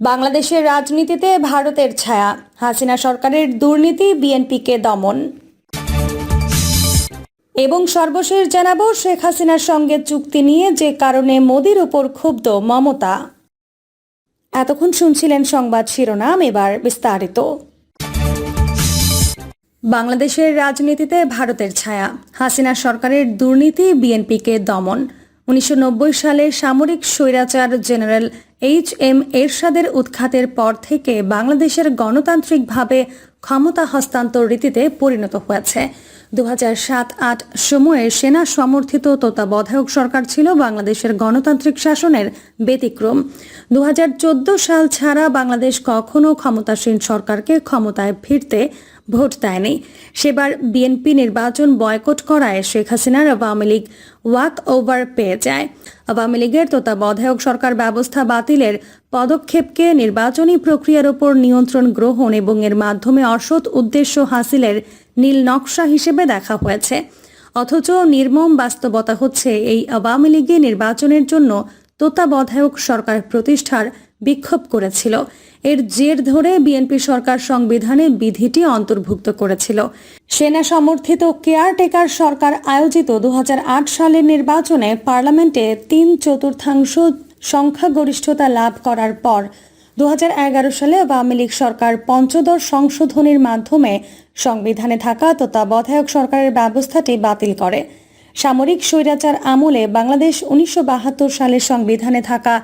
বাংলাদেশের রাজনীতিতে ভারতের ছায়া। হাসিনা সরকারের দুর্নীতি বিএনপিকে দমন। এবং সর্বশেষ জানাব, শেখ হাসিনার সঙ্গে চুক্তি নিয়ে যে কারণে মোদির উপর ক্ষুব্ধ মমতা। এতক্ষণ শুনছিলেন সংবাদ শিরোনাম, এবার বিস্তারিত। বাংলাদেশের রাজনীতিতে ভারতের ছায়া। হাসিনা সরকারের দুর্নীতি বিএনপিকে দমন। উনিশশো নব্বই সালে সামরিক স্বৈরাচার জেনারেল এইচ এম এরশাদের উৎখাতের পর থেকে বাংলাদেশের গণতান্ত্রিকভাবে ক্ষমতা হস্তান্তর রীতিতে পরিণত হয়েছে। দু সাত আট সময়ে সেনা সমর্থিত তত্ত্বাবধায়ক সরকার ছিল বাংলাদেশের গণতান্ত্রিক শাসনের ব্যতিক্রম। দু হাজার চোদ্দ সাল ছাড়া বাংলাদেশ কখনো ক্ষমতাসীন সরকারকে ক্ষমতায় ফিরতে ভোট দেয়নি। সেবার বিএনপি নির্বাচন বয়কট করায় শেখ হাসিনার আওয়ামী লীগ ওয়াক ওভার পেয়ে যায়। আওয়ামী লীগের তত্ত্বাবধায়ক সরকার ব্যবস্থা বাতিলের পদক্ষেপকে নির্বাচনী প্রক্রিয়ার ওপর নিয়ন্ত্রণ গ্রহণ এবং এর মাধ্যমে অসৎ উদ্দেশ্য হাসিলের নীল নকশা হিসেবে দেখা হয়েছে। অথচ নির্মম বাস্তবতা হচ্ছে এই আওয়ামী লীগে নির্বাচনের জন্য তত্ত্বাবধায়ক সরকার প্রতিষ্ঠার বিক্ষোভ করেছিল। এর জের ধরে বিএনপি সরকার সংবিধানে বিধিটি অন্তর্ভুক্ত করেছিল। সেনা সমর্থিত কেয়ারটেকার সরকার আয়োজিত দুহাজার আট সালের নির্বাচনে পার্লামেন্টে তিন চতুর্থাংশ সংখ্যাগরিষ্ঠতা লাভ করার পর দু হাজার এগারো সালে আওয়ামী লীগ সরকার পঞ্চদশ সংশোধনীর মাধ্যমে সংবিধানে থাকা তত্ত্বাবধায়ক সরকারের ব্যবস্থাটি বাতিল করে। সামরিক স্বৈরাচার আমলে বাংলাদেশ উনিশশো বাহাত্তর সালের সংবিধানে থাকা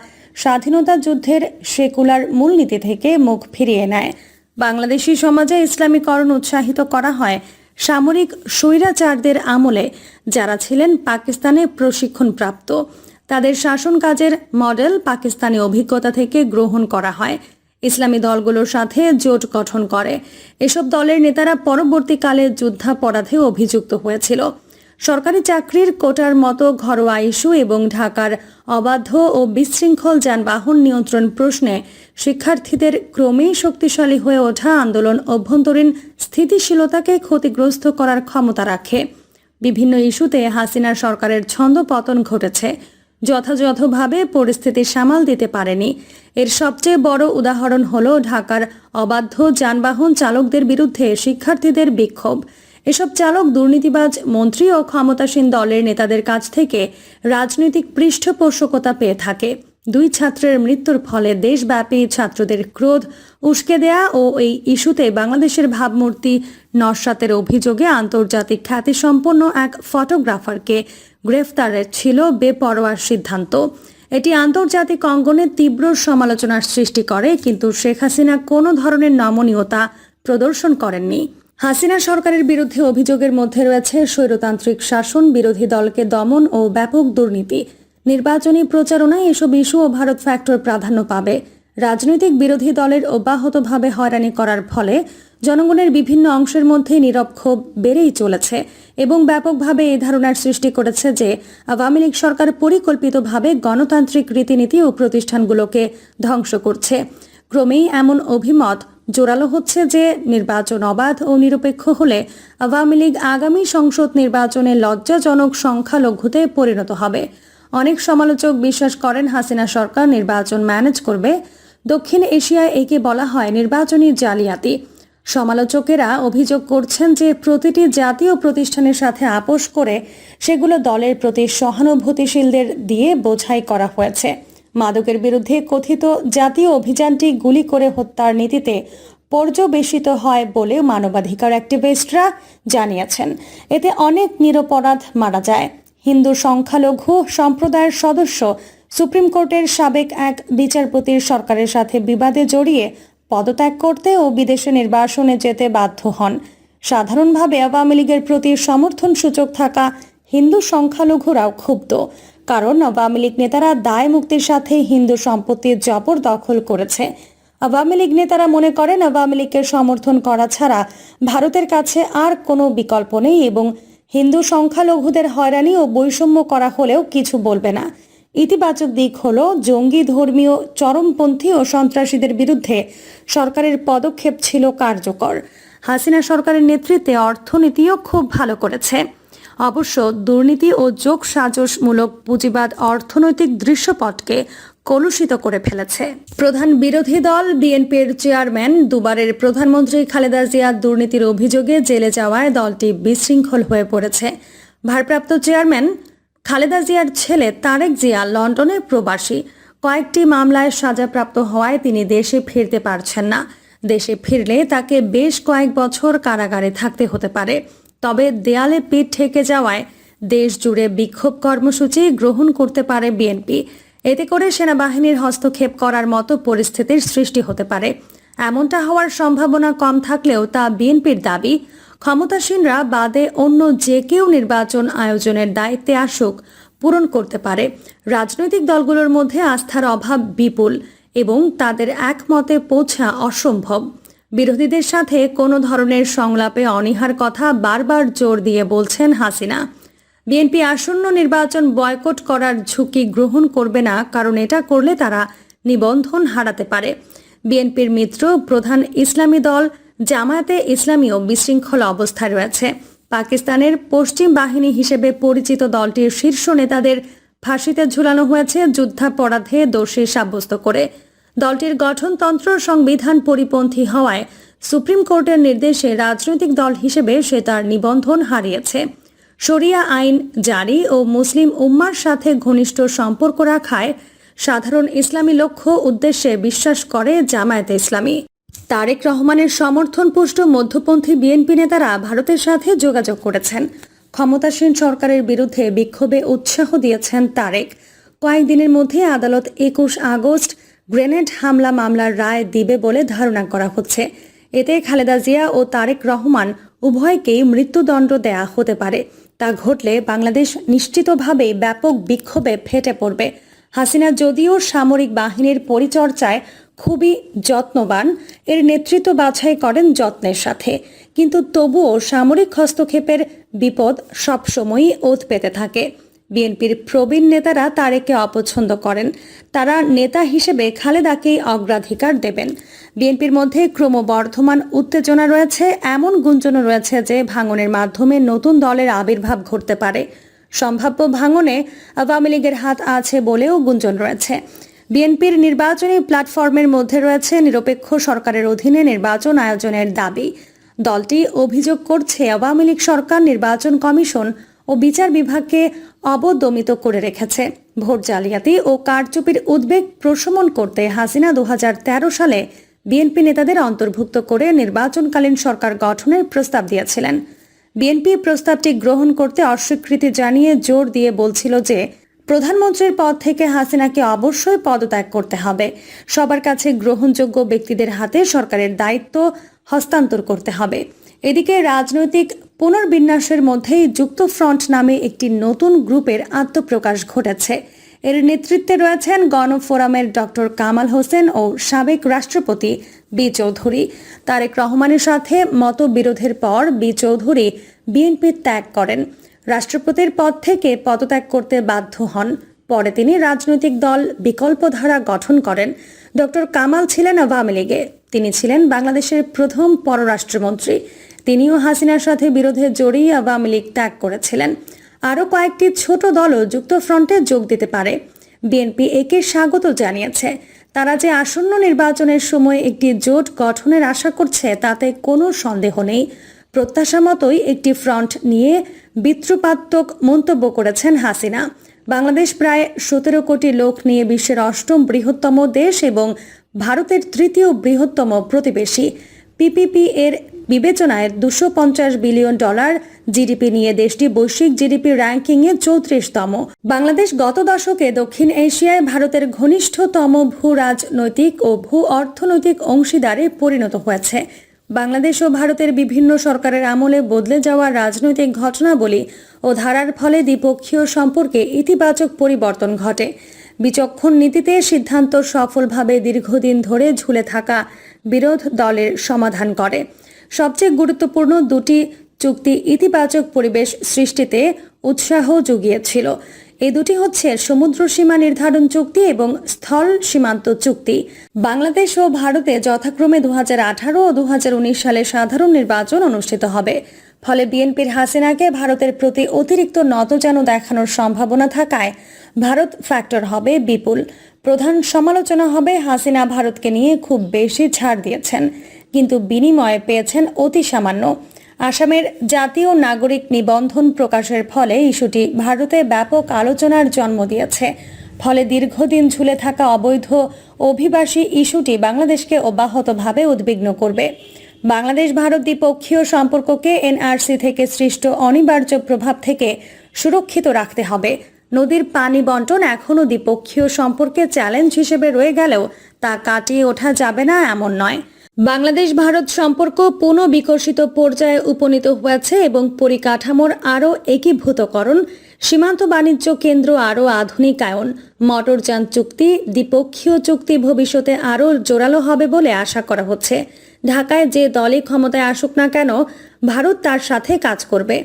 স্বাধীনতা যুদ্ধের সেকুলার মূলনীতি থেকে মুখ ফিরিয়ে নেয়। বাংলাদেশি সমাজে ইসলামীকরণ উৎসাহিত করা হয় সামরিক স্বৈরাচারদের আমলে, যারা ছিলেন পাকিস্তানে প্রশিক্ষণপ্রাপ্ত। তাদের শাসন কাজের মডেল পাকিস্তানি অভিজ্ঞতা থেকে গ্রহণ করা হয়। ইসলামী দলগুলোর সাথে জোট গঠন করে। এসব দলের নেতারা পরবর্তীকালে যুদ্ধাপরাধে অভিযুক্ত হয়েছিল। সরকারি চাকরির কোটার মতো ঘরোয়া ইস্যু এবং ঢাকার অবাধ্য ও বিশৃঙ্খল যানবাহন নিয়ন্ত্রণ প্রশ্নে শিক্ষার্থীদের ক্রমেই শক্তিশালী হয়ে ওঠা আন্দোলন অভ্যন্তরীণ স্থিতিশীলতাকে ক্ষতিগ্রস্ত করার ক্ষমতা রাখে। বিভিন্ন ইস্যুতে হাসিনার সরকারের ছন্দ পতন ঘটেছে। যথাযথভাবে পরিস্থিতি সামাল দিতে পারেনি। এর সবচেয়ে বড় উদাহরণ হল ঢাকার অবাধ্য যানবাহন চালকদের বিরুদ্ধে শিক্ষার্থীদের বিক্ষোভ। এসব চালক দুর্নীতিবাজ মন্ত্রী ও ক্ষমতাসীন দলের নেতাদের কাছ থেকে রাজনৈতিক পৃষ্ঠপোষকতা পেয়ে থাকে। দুই ছাত্রের মৃত্যুর ফলে দেশব্যাপী ছাত্রদের ক্রোধ, উস্কে দেয়া ও এই ইস্যুতে বাংলাদেশের ভাবমূর্তি নস্বাতের অভিযোগে আন্তর্জাতিক খ্যাতিসম্পন্ন এক ফটোগ্রাফারকে গ্রেফতারের ছিল বেপরোয়ার সিদ্ধান্ত। এটি আন্তর্জাতিক অঙ্গনে তীব্র সমালোচনার সৃষ্টি করে, কিন্তু শেখ হাসিনা কোনো ধরনের নমনীয়তা প্রদর্শন করেননি। হাসিনা সরকারের বিরুদ্ধে অভিযোগের মধ্যে রয়েছে স্বৈরতান্ত্রিক শাসন, বিরোধী দলকে দমন ও ব্যাপক দুর্নীতি। নির্বাচনী প্রচারণায় এসব ইস্যু ও ভারত ফ্যাক্টর প্রাধান্য পাবে। রাজনৈতিক বিরোধী দলের অব্যাহতভাবে হয়রানি করার ফলে জনগণের বিভিন্ন অংশের মধ্যে নীরব ক্ষোভ বেড়েই চলেছে এবং ব্যাপকভাবে এই ধারণার সৃষ্টি করেছে যে আওয়ামী লীগ সরকার পরিকল্পিতভাবে গণতান্ত্রিক রীতিনীতি ও প্রতিষ্ঠানগুলোকে ধ্বংস করছে। ক্রমেই এমন অভিমত জোরালো হচ্ছে যে নির্বাচন অবাধ ও নিরপেক্ষ হলে আওয়ামী লীগ আগামী সংসদ নির্বাচনে লজ্জাজনক সংখ্যালঘুতে পরিণত হবে। অনেক সমালোচক বিশ্বাস করেন হাসিনা সরকার নির্বাচন ম্যানেজ করবে। দক্ষিণ এশিয়ায় একে বলা হয় নির্বাচনী জালিয়াতি। সমালোচকেরা অভিযোগ করছেন যে প্রতিটি জাতীয় প্রতিষ্ঠানের সাথে আপোষ করে সেগুলো দলের প্রতি সহানুভূতিশীলদের দিয়ে বোঝাই করা হয়েছে। মাদকের বিরুদ্ধে কথিত জাতীয় অভিযানটি গুলি করে হত্যার নীতিতে পর্যবেসিত হয় বলে মানবাধিকার অ্যাক্টিভিস্টরা জানিয়েছেন। এতে অনেক নিরপরাধ মারা যায়। হিন্দু সংখ্যালঘু সম্প্রদায়ের সদস্য সুপ্রিম কোর্টের সাবেক এক বিচারপতির সরকারের সাথে বিবাদে জড়িয়ে পদত্যাগ করতে ও বিদেশে নির্বাসনে যেতে বাধ্য হন। সাধারণভাবে আওয়ামী লীগের প্রতি সমর্থন সূচক থাকা হিন্দু সংখ্যালঘুরাও ক্ষুব্ধ। কারণ আওয়ামী লীগ নেতারা দায় মুক্তির সাথে হিন্দু সম্পত্তির জবর দখল করেছে। আওয়ামী লীগ নেতারা মনে করেন আওয়ামী লীগকে সমর্থন করা ছাড়া ভারতের কাছে আর কোনো বিকল্প নেই এবং হিন্দু সংখ্যালঘুদের হয়রানি ও বৈষম্য করা হলেও কিছু বলবে না। ইতিবাচক দিক হল, জঙ্গি ধর্মীয় চরমপন্থী ও সন্ত্রাসীদের বিরুদ্ধে সরকারের পদক্ষেপ ছিল কার্যকর। হাসিনা সরকারের নেতৃত্বে অর্থনীতিও খুব ভালো করেছে। অবশ্য দুর্নীতি ও যোগ সাজসমূলক পুঁজিবাদ অর্থনৈতিক দৃশ্যপটকে কলুষিত করে ফেলেছে। প্রধান বিরোধী দল বিএনপির চেয়ারম্যান দুবারের প্রধানমন্ত্রী খালেদা জিয়ার দুর্নীতির অভিযোগে জেলে যাওয়ায় দলটি বিশৃঙ্খল হয়ে পড়েছে। ভারপ্রাপ্ত চেয়ারম্যান খালেদা জিয়ার ছেলে তারেক জিয়া লন্ডনে প্রবাসী। কয়েকটি মামলায় সাজাপ্রাপ্ত হওয়ায় তিনি দেশে ফিরতে পারছেন না। দেশে ফিরলে তাকে বেশ কয়েক বছর কারাগারে থাকতে হতে পারে। তবে দেয়ালে পিঠ ঠেকে যাওয়ায় দেশ জুড়ে বিক্ষোভ কর্মসূচি গ্রহণ করতে পারে বিএনপি। এতে করে সেনাবাহিনীর হস্তক্ষেপ করার মতো পরিস্থিতির সৃষ্টি হতে পারে। এমনটা হওয়ার সম্ভাবনা কম থাকলেও তা বিএনপির দাবি। ক্ষমতাসীনরা বাদে অন্য যে কেউ নির্বাচন আয়োজনের দায়িত্বে আসুক, পূরণ করতে পারে। রাজনৈতিক দলগুলোর মধ্যে আস্থার অভাব বিপুল এবং তাদের একমতে পৌঁছা অসম্ভব। বিরোধীদের সাথে কোনো ধরনের সংলাপে অনীহার কথা বারবার জোর দিয়ে বলছেন হাসিনা। বিএনপি আসন্ন নির্বাচন বয়কট করার ঝুঁকি গ্রহণ করবে না, কারণ এটা করলে তারা নিবন্ধন হারাতে পারে। বিএনপির মিত্র, প্রধান ইসলামী দল জামায়াতে ইসলামীও বিশৃঙ্খল অবস্থায় রয়েছে। পাকিস্তানের পশ্চিম বাহিনী হিসেবে পরিচিত দলটির শীর্ষ নেতাদের ফাঁসিতে ঝুলানো হয়েছে যুদ্ধাপরাধে দোষী সাব্যস্ত করে। দলটির গঠনতন্ত্র সংবিধান পরিপন্থী হওয়ায় সুপ্রিম কোর্টের নির্দেশে রাজনৈতিক দল হিসেবে সে তার নিবন্ধন হারিয়েছে। শরিয়া আইন জারি ও মুসলিম উম্মার সাথে ঘনিষ্ঠ সম্পর্ক রাখায় সাধারণ ইসলামী লক্ষ্য উদ্দেশ্যে বিশ্বাস করে জামায়াতে ইসলামী। তারেক রহমানের সমর্থনপুষ্ট মধ্যপন্থী বিএনপি নেতারা ভারতের সাথে যোগাযোগ করেছেন। ক্ষমতাসীন সরকারের বিরুদ্ধে বিক্ষোভে উৎসাহ দিয়েছেন তারেক। কয়েকদিনের মধ্যে আদালত একুশ আগস্ট গ্রেনেড হামলা মামলার রায় দিবে বলে ধারণা করা হচ্ছে। এতে খালেদা জিয়া ও তারেক রহমান উভয়কেই মৃত্যুদণ্ড দেয়া হতে পারে। তা ঘটলে বাংলাদেশ নিশ্চিতভাবেই ব্যাপক বিক্ষোভে ফেটে পড়বে। হাসিনা যদিও সামরিক বাহিনীর পরিচর্যায় খুবই যত্নবান, এর নেতৃত্ব বাছাই করেন যত্নের সাথে। কিন্তু তবুও সামরিক হস্তক্ষেপের বিপদ সবসময়ই ওত পেতে থাকে। বিএনপির প্রবীণ নেতারা তারেককে অপছন্দ করেন। তারা নেতা হিসেবে খালেদাকেই অগ্রাধিকার দেবেন। বিএনপির মধ্যে ক্রমবর্ধমান উত্তেজনা রয়েছে, এমন গুঞ্জনও রয়েছে যে ভাঙনের মাধ্যমে নতুন দলের আবির্ভাব ঘটতে পারে। সম্ভাব্য ভাঙনে আওয়ামী লীগের হাত আছে বলেও গুঞ্জন রয়েছে। বিএনপির নির্বাচনী প্ল্যাটফর্মের মধ্যে রয়েছে নিরপেক্ষ সরকারের অধীনে নির্বাচন আয়োজনের দাবি। দলটি অভিযোগ করছে, আওয়ামী লীগ সরকার নির্বাচন কমিশন ও বিচার বিভাগকে অবদমিত করে রেখেছে। ভোট জালিয়াতি ও কারচুপির উদ্বেগ প্রশমন করতে হাসিনা দুহাজার তেরো সালে বিএনপি নেতাদের অন্তর্ভুক্ত করে নির্বাচনকালীন সরকার গঠনের প্রস্তাব দিয়েছিলেন। বিএনপি প্রস্তাবটি গ্রহণ করতে অস্বীকৃতি জানিয়ে জোর দিয়ে বলছিল যে, প্রধানমন্ত্রীর পদ থেকে হাসিনাকে অবশ্যই পদত্যাগ করতে হবে। সবার কাছে গ্রহণযোগ্য ব্যক্তিদের হাতে সরকারের দায়িত্ব হস্তান্তর করতে হবে। এদিকে রাজনৈতিক পুনর্বিন্যাসের মধ্যেই যুক্ত ফ্রন্ট নামে একটি নতুন গ্রুপের আত্মপ্রকাশ ঘটেছে। এর নেতৃত্বে রয়েছেন গণফোরামের ডক্টর কামাল হোসেন ও সাবেক রাষ্ট্রপতি বি চৌধুরী। তারেক রহমানের সাথে মতবিরোধের পর বি চৌধুরী বিএনপি ত্যাগ করেন। রাষ্ট্রপতির পদ থেকে পদত্যাগ করতে বাধ্য হন। পরে তিনি রাজনৈতিক দল বিকল্পধারা গঠন করেন। ডক্টর কামাল ছিলেন আওয়ামী লীগে। তিনি ছিলেন বাংলাদেশের প্রথম পররাষ্ট্রমন্ত্রী। তিনিও হাসিনার সাথে বিরোধে জড়িয়ে আওয়ামী লীগ ত্যাগ করেছিলেন। আরও কয়েকটি ছোট দলও যুক্তফ্রন্টে যোগ দিতে পারে। বিএনপি একে স্বাগত জানিয়েছে। তারা যে আসন্ন নির্বাচনের সময় একটি জোট গঠনের আশা করছে, তাতে কোনো সন্দেহ নেই। প্রত্যাশা মতোই একটি ফ্রন্ট নিয়ে বিত্রুপাত্মক মন্তব্য করেছেন হাসিনা। বাংলাদেশ প্রায় সতেরো কোটি লোক নিয়ে বিশ্বের অষ্টম বৃহত্তম দেশ এবং ভারতের তৃতীয় বৃহত্তম প্রতিবেশী। পিপিপি এর বিবেচনায় দুশো পঞ্চাশ বিলিয়ন ডলার জিডিপি নিয়ে দেশটি বৈশ্বিক জিডিপি র্যাঙ্কিংয়ে চৌত্রিশতম। বাংলাদেশ গত দশকে দক্ষিণ এশিয়ায় ভারতের ঘনিষ্ঠতম ভূ রাজনৈতিক ও ভূ অর্থনৈতিক অংশীদারে পরিণত হয়েছে। বাংলাদেশ ও ভারতের বিভিন্ন সরকারের আমলে বদলে যাওয়া রাজনৈতিক ঘটনাবলী ও ধারার ফলে দ্বিপক্ষীয় সম্পর্কে ইতিবাচক পরিবর্তন ঘটে। বিচক্ষণ নীতিতে সিদ্ধান্ত সফলভাবে দীর্ঘদিন ধরে ঝুলে থাকা বিরোধ দলের সমাধান করে। সবচেয়ে গুরুত্বপূর্ণ দুটি চুক্তি ইতিবাচক পরিবেশ সৃষ্টিতে উৎসাহ জুগিয়েছিল। এই দুটি হচ্ছে সমুদ্র সীমা নির্ধারণ চুক্তি এবং স্থল সীমান্ত চুক্তি। বাংলাদেশ ও ভারতে যথাক্রমে দু হাজার আঠারো ও দু হাজার উনিশ সালে সাধারণ নির্বাচন অনুষ্ঠিত হবে। ফলে বিএনপির হাসিনাকে ভারতের প্রতি অতিরিক্ত নতজানু দেখানোর সম্ভাবনা থাকায় ভারত ফ্যাক্টর হবে বিপুল। প্রধান সমালোচনা হবে হাসিনা ভারতকে নিয়ে খুব বেশি ছাড় দিয়েছেন, কিন্তু বিনিময়ে পেয়েছেন অতি সামান্য। আসামের জাতীয় নাগরিক নিবন্ধন প্রকাশের ফলে ইস্যুটি ভারতে ব্যাপক আলোচনার জন্ম দিয়েছে। ফলে দীর্ঘদিন ঝুলে থাকা অবৈধ অভিবাসী ইস্যুটি বাংলাদেশকে অব্যাহতভাবে উদ্বিগ্ন করবে। বাংলাদেশ ভারত দ্বিপক্ষীয় সম্পর্ককে এনআরসি থেকে সৃষ্ট অনিবার্য প্রভাব থেকে সুরক্ষিত রাখতে হবে। নদীর পানি বন্টন এখনও দ্বিপক্ষীয় সম্পর্কে চ্যালেঞ্জ হিসেবে রয়ে গেলেও তা কাটিয়ে ওঠা যাবে না এমন নয়। বাংলাদেশ ভারত সম্পর্ক পুনঃবিকশিত পর্যায়ে উপনীত হয়েছে এবং পরিকাঠামোর আরও একীভূতকরণ, সীমান্ত বাণিজ্য কেন্দ্র আরও আধুনিকায়ন মোটরযান চুক্তি, দ্বিপক্ষীয় চুক্তি ভবিষ্যতে আরও জোরালো হবে বলে আশা করা হচ্ছে। ঢাকায় যে দলই ক্ষমতায় আসুক না কেন, ভারত তার সাথে কাজ করবে।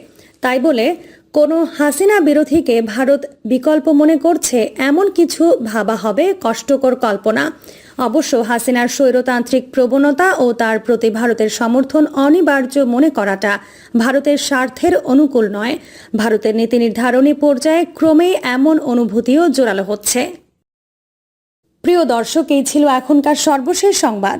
তাই বলে, কোনো হাসিনা বিরোধীকে ভারত বিকল্প মনে করছে এমন কিছু ভাবা হবে কষ্টকর কল্পনা। অবশ্য হাসিনার স্বৈরতান্ত্রিক প্রবণতা ও তার প্রতি ভারতের সমর্থন অনিবার্য মনে করাটা ভারতের স্বার্থের অনুকূল নয়। ভারতের নীতি নির্ধারণী পর্যায়ে ক্রমেই এমন অনুভূতিও জোরালো হচ্ছে। প্রিয় দর্শক, এই ছিল এখনকার সর্বশেষ সংবাদ।